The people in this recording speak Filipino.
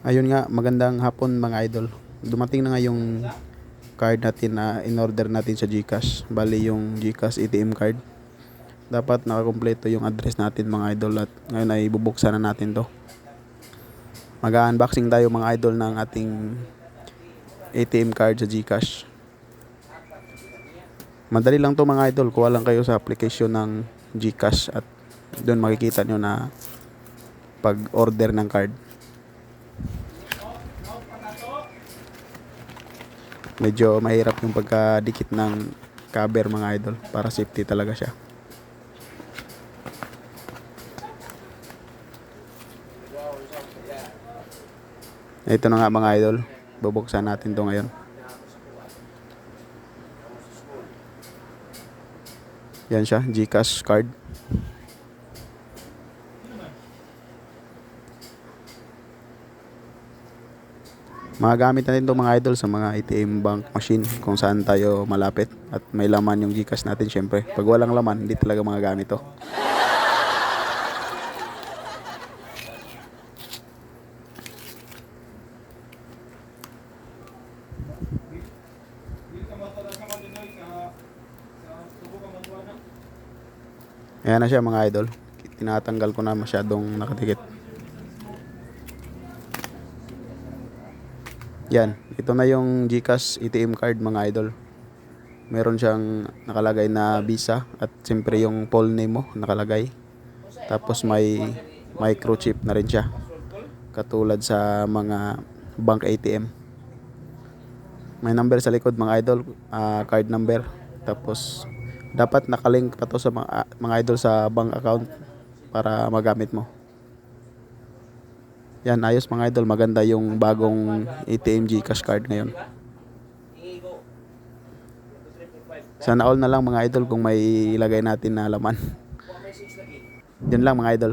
Ayun nga, magandang hapon mga idol. Dumating na nga yung card natin na in-order natin sa GCash. Bali yung GCash ATM card. Dapat nakakompleto yung address natin mga idol at ngayon ay bubuksan na natin to. Mag-unboxing tayo mga idol ng ating ATM card sa GCash. Madali lang to mga idol. Kuha lang kayo sa application ng GCash at doon makikita nyo na pag-order ng card. Medyo mahirap yung pagkadikit ng cover mga idol para safety talaga siya. Ito na nga mga idol. Bubuksan natin to ngayon. Yan siya, GCash card. Magagamit natin itong mga idol sa mga ATM bank machine kung saan tayo malapit at may laman yung GCash natin syempre. Pag walang laman, hindi talaga magagamit to. Ayan na siya mga idol. Tinatanggal ko na masyadong nakadikit. Yan, ito na yung GCash ATM card mga idol. Meron siyang nakalagay na Visa at siyempre yung full name mo nakalagay. Tapos may microchip na rin siya. Katulad sa mga bank ATM. May number sa likod mga idol, ah, card number. Tapos dapat nakalink pa to sa mga, mga idol sa bank account para magamit mo. Yan, ayos mga idol. Maganda yung bagong ATM Gcash card ngayon. Sana all na lang mga idol kung may ilagay natin na laman. Yun lang mga idol.